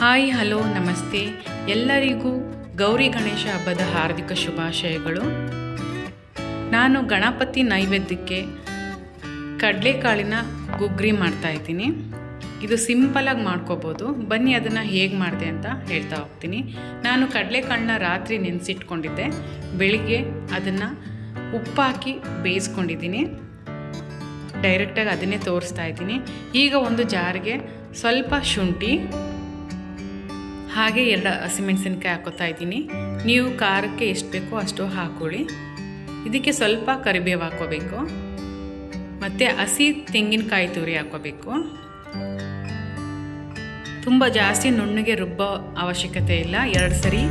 Hi, hello, ನಮಸ್ತೆ. ಎಲ್ಲರಿಗೂ ಗೌರಿ ಗಣೇಶ ಹಬ್ಬದ ಹಾರ್ದಿಕ ಶುಭಾಶಯಗಳು. ನಾನು ಗಣಪತಿ ನೈವೇದ್ಯಕ್ಕೆ ಕಡಲೆಕಾಳಿನ ಗುಗ್ರಿ ಮಾಡ್ತಾ ಇದ್ದೀನಿ. ಇದು ಸಿಂಪಲಾಗಿ ಮಾಡ್ಕೋಬೋದು. ಬನ್ನಿ, ಅದನ್ನು ಹೇಗೆ ಮಾಡಿದೆ ಅಂತ ಹೇಳ್ತಾ ಹೋಗ್ತೀನಿ. ನಾನು ಕಡಲೆಕಾಳನ್ನ ರಾತ್ರಿ ನೆನೆಸಿಟ್ಕೊಂಡಿದ್ದೆ. ಬೆಳಿಗ್ಗೆ ಅದನ್ನು ಉಪ್ಪಾಕಿ ಬೇಯಿಸ್ಕೊಂಡಿದ್ದೀನಿ. ಡೈರೆಕ್ಟಾಗಿ ಅದನ್ನೇ ತೋರಿಸ್ತಾ ಇದ್ದೀನಿ. ಈಗ ಒಂದು ಜಾರಿಗೆ ಸ್ವಲ್ಪ ಶುಂಠಿ ಹಾಗೆ ಎರಡು ಹಸಿಮೆಣಸಿನ್ಕಾಯಿ ಹಾಕೋತಾ ಇದ್ದೀನಿ. ನೀವು ಖಾರಕ್ಕೆ ಎಷ್ಟು ಬೇಕೋ ಅಷ್ಟು ಹಾಕೊಳ್ಳಿ. ಇದಕ್ಕೆ ಸ್ವಲ್ಪ ಕರಿಬೇವು ಹಾಕೋಬೇಕು. ಮತ್ತು ಹಸಿ ತೆಂಗಿನಕಾಯಿ ತುರಿ ಹಾಕೋಬೇಕು. ತುಂಬ ಜಾಸ್ತಿ ನುಣ್ಣಗೆ ರುಬ್ಬೋ ಅವಶ್ಯಕತೆ ಇಲ್ಲ. ಎರಡು ಸರಿ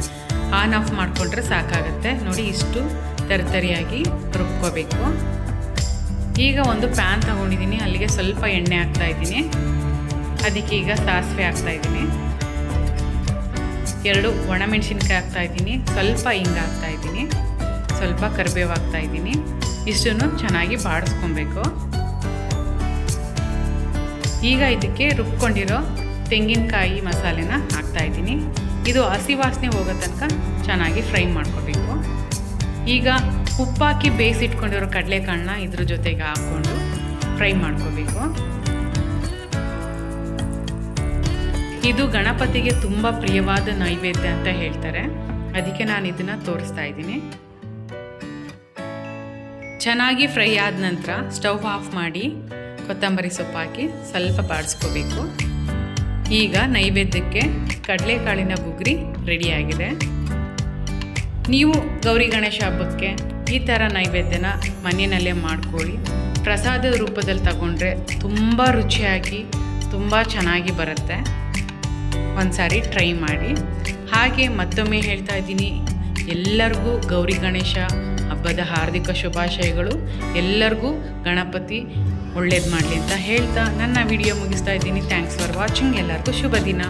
ಆನ್ ಆಫ್ ಮಾಡಿಕೊಂಡ್ರೆ ಸಾಕಾಗುತ್ತೆ. ನೋಡಿ ಇಷ್ಟು ತರಿತರಿಯಾಗಿ ರುಬ್ಕೋಬೇಕು. ಈಗ ಒಂದು ಪ್ಯಾನ್ ತಗೊಂಡಿದ್ದೀನಿ. ಅಲ್ಲಿಗೆ ಸ್ವಲ್ಪ ಎಣ್ಣೆ ಹಾಕ್ತಾಯಿದ್ದೀನಿ ಅದಕ್ಕೆ ಈಗ ಸಾಸಿವೆ ಹಾಕ್ತಾ ಇದ್ದೀನಿ. ಎರಡು ಒಣಮೆಣಸಿನ್ಕಾಯಿ ಹಾಕ್ತಾ ಇದ್ದೀನಿ, ಸ್ವಲ್ಪ ಹಿಂಗೆ ಹಾಕ್ತಾ ಇದ್ದೀನಿ, ಸ್ವಲ್ಪ ಕರಿಬೇವು ಹಾಕ್ತಾ ಇದ್ದೀನಿ, ಇಷ್ಟನ್ನು ಚೆನ್ನಾಗಿ ಬಾಡಿಸ್ಕೊಬೇಕು. ಈಗ ಇದಕ್ಕೆ ರುಬ್ಕೊಂಡಿರೋ ತೆಂಗಿನಕಾಯಿ ಮಸಾಲೆನ ಹಾಕ್ತಾ ಇದ್ದೀನಿ. ಇದು ಹಸಿ ವಾಸನೆ ಹೋಗೋ ತನಕ ಚೆನ್ನಾಗಿ ಫ್ರೈ ಮಾಡ್ಕೋಬೇಕು. ಈಗ ಉಪ್ಪಾಕಿ ಬೇಯಿಸಿಟ್ಕೊಂಡಿರೋ ಕಡಲೆಕಾಳನ್ನ ಇದ್ರ ಜೊತೆಗೆ ಹಾಕ್ಕೊಂಡು ಫ್ರೈ ಮಾಡ್ಕೋಬೇಕು. ಇದು ಗಣಪತಿಗೆ ತುಂಬ ಪ್ರಿಯವಾದ ನೈವೇದ್ಯ ಅಂತ ಹೇಳ್ತಾರೆ. ಅದಕ್ಕೆ ನಾನು ಇದನ್ನು ತೋರಿಸ್ತಾ ಇದ್ದೀನಿ. ಚೆನ್ನಾಗಿ ಫ್ರೈ ಆದ ನಂತರ ಸ್ಟವ್ ಆಫ್ ಮಾಡಿ ಕೊತ್ತಂಬರಿ ಸೊಪ್ಪು ಹಾಕಿ ಸ್ವಲ್ಪ ಬಾಡಿಸ್ಕೋಬೇಕು. ಈಗ ನೈವೇದ್ಯಕ್ಕೆ ಕಡಲೆಕಾಳಿನ ಗುಗ್ರಿ ರೆಡಿಯಾಗಿದೆ ನೀವು ಗೌರಿ ಗಣೇಶ ಹಬ್ಬಕ್ಕೆ ಈ ಥರ ನೈವೇದ್ಯನ ಮನೆಯಲ್ಲೇ ಮಾಡ್ಕೊಳ್ಳಿ. ಪ್ರಸಾದದ ರೂಪದಲ್ಲಿ ತಗೊಂಡ್ರೆ ತುಂಬ ರುಚಿಯಾಗಿ, ತುಂಬ ಚೆನ್ನಾಗಿ ಬರುತ್ತೆ. ಒಂದು ಸಾರಿ ಟ್ರೈ ಮಾಡಿ. ಹಾಗೆ ಮತ್ತೊಮ್ಮೆ ಹೇಳ್ತಾ ಇದ್ದೀನಿ, ಎಲ್ಲರಿಗೂ ಗೌರಿ ಗಣೇಶ ಹಬ್ಬದ ಹಾರ್ದಿಕ ಶುಭಾಶಯಗಳು. ಎಲ್ಲರಿಗೂ ಗಣಪತಿ ಒಳ್ಳೇದು ಮಾಡಲಿ ಅಂತ ಹೇಳ್ತಾ ನನ್ನ ವಿಡಿಯೋ ಮುಗಿಸ್ತಾ ಇದ್ದೀನಿ. ಥ್ಯಾಂಕ್ಸ್ ಫಾರ್ ವಾಚಿಂಗ್ ಎಲ್ಲರಿಗೂ ಶುಭ ದಿನ